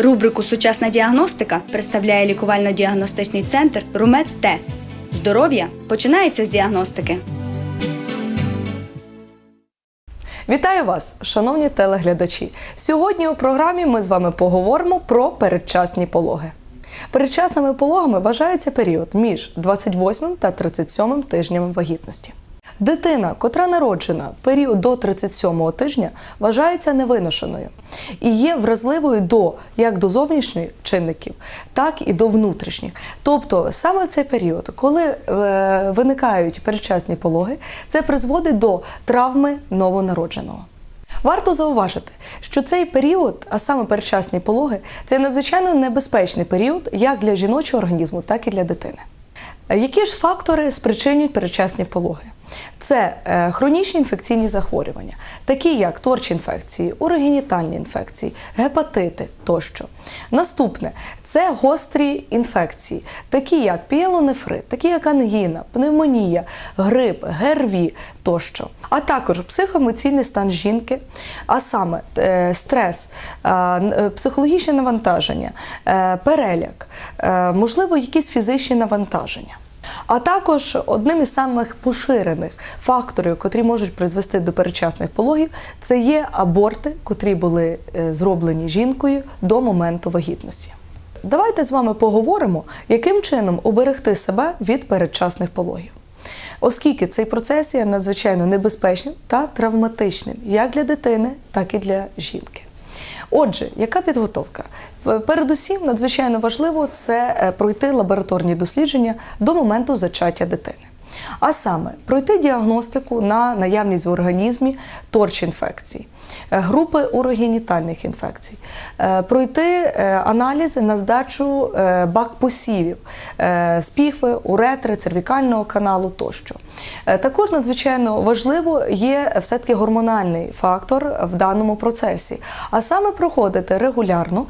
Рубрику Сучасна діагностика представляє лікувально-діагностичний центр Румет Т. Здоров'я починається з діагностики. Вітаю вас, шановні телеглядачі. Сьогодні у програмі ми з вами поговоримо про передчасні пологи. Передчасними пологами вважається період між 28 та 37 тижнями вагітності. Дитина, котра народжена в період до 37 тижня, вважається невиношеною і є вразливою до як до зовнішніх чинників, так і до внутрішніх. Тобто саме в цей період, коли е, виникають передчасні пологи, це призводить до травми новонародженого. Варто зауважити, що цей період, а саме передчасні пологи, це надзвичайно небезпечний період як для жіночого організму, так і для дитини. Які ж фактори спричинюють передчасні пологи? Це е, хронічні інфекційні захворювання, такі як торч-інфекції, урогенітальні інфекції, гепатити тощо. Наступне це гострі інфекції, такі як піелонефрит, такі як ангіна, пневмонія, грип, ГРВІ тощо. А також психоемоційний стан жінки, а саме е, стрес, е, психологічне навантаження, переляк, можливо, якісь фізичні навантаження. А також одним із самих поширених факторів, котрі можуть призвести до передчасних пологів, це є аборти, котрі були е, зроблені жінкою до моменту вагітності. Давайте з вами поговоримо, яким чином оберегти себе від передчасних пологів. Оскільки цей процес є надзвичайно небезпечним та травматичним як для дитини, так і для жінки. Отже, яка підготовка? Передусім, надзвичайно важливо це е, пройти лабораторні дослідження до моменту зачаття дитини. А саме пройти діагностику на наявність в організмі торч-інфекцій, е, групи урогенітальних інфекцій, е, пройти е, аналізи на здачу е, бак-посівів, е, уретри, цервікального каналу тощо. Також надзвичайно важливо є все-таки гормональний фактор в даному процесі, а саме проходити регулярно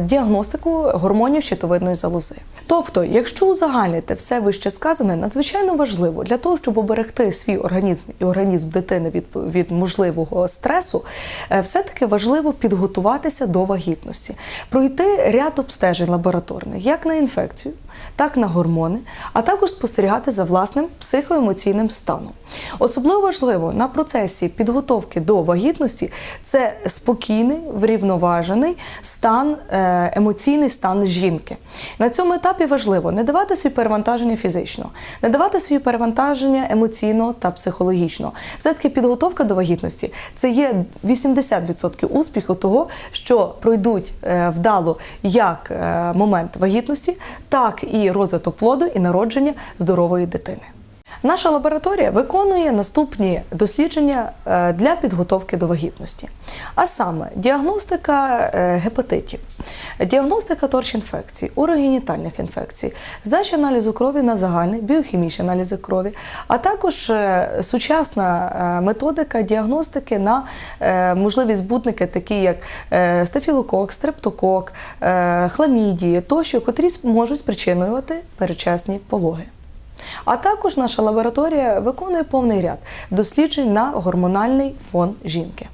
діагностику гормонів щитовидної залози. Тобто, якщо узагальнити все вище сказане, надзвичайно важливо для того, щоб оберегти свій організм і організм дитини від, від можливого стресу, е, все-таки важливо підготуватися до вагітності, пройти ряд обстежень лабораторних, як на інфекцію, так на гормони, а також спостерігати за власним психоемоційним станом. Особливо важливо на процесі підготовки до вагітності це спокійний, врівноважений стан, е, емоційний стан жінки. На цьому етапі важливо не давати собі перевантаження фізичного, не давати собі перевантаження емоційного та психологічно. Все-таки підготовка до вагітності це є 80% успіху того, що пройдуть е, вдало як е, момент вагітності, так і розвиток плоду і народження здорової дитини. Наша лабораторія виконує наступні дослідження е, для підготовки до вагітності, а саме діагностика е, гепатитів, діагностика торч-інфекцій, урогенітальних інфекцій, здача аналізу крові на загальний, біохімічні аналізи крові, а також е, сучасна методика діагностики на можливі збутники, такі як стафілокок, стрептокок, хламідії тощо, котрі можуть спричинювати передчасні пологи. А також наша лабораторія виконує повний ряд досліджень на гормональний фон жінки.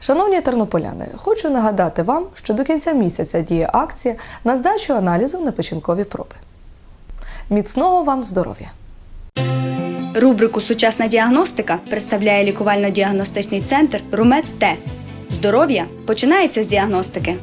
Шановні тернополяни, хочу нагадати вам, що до кінця місяця діє акція на здачу аналізу на печінкові проби. Міцного вам здоров'я! Рубрику Сучасна діагностика представляє лікувально-діагностичний центр Румет Т. Здоров'я починається з діагностики.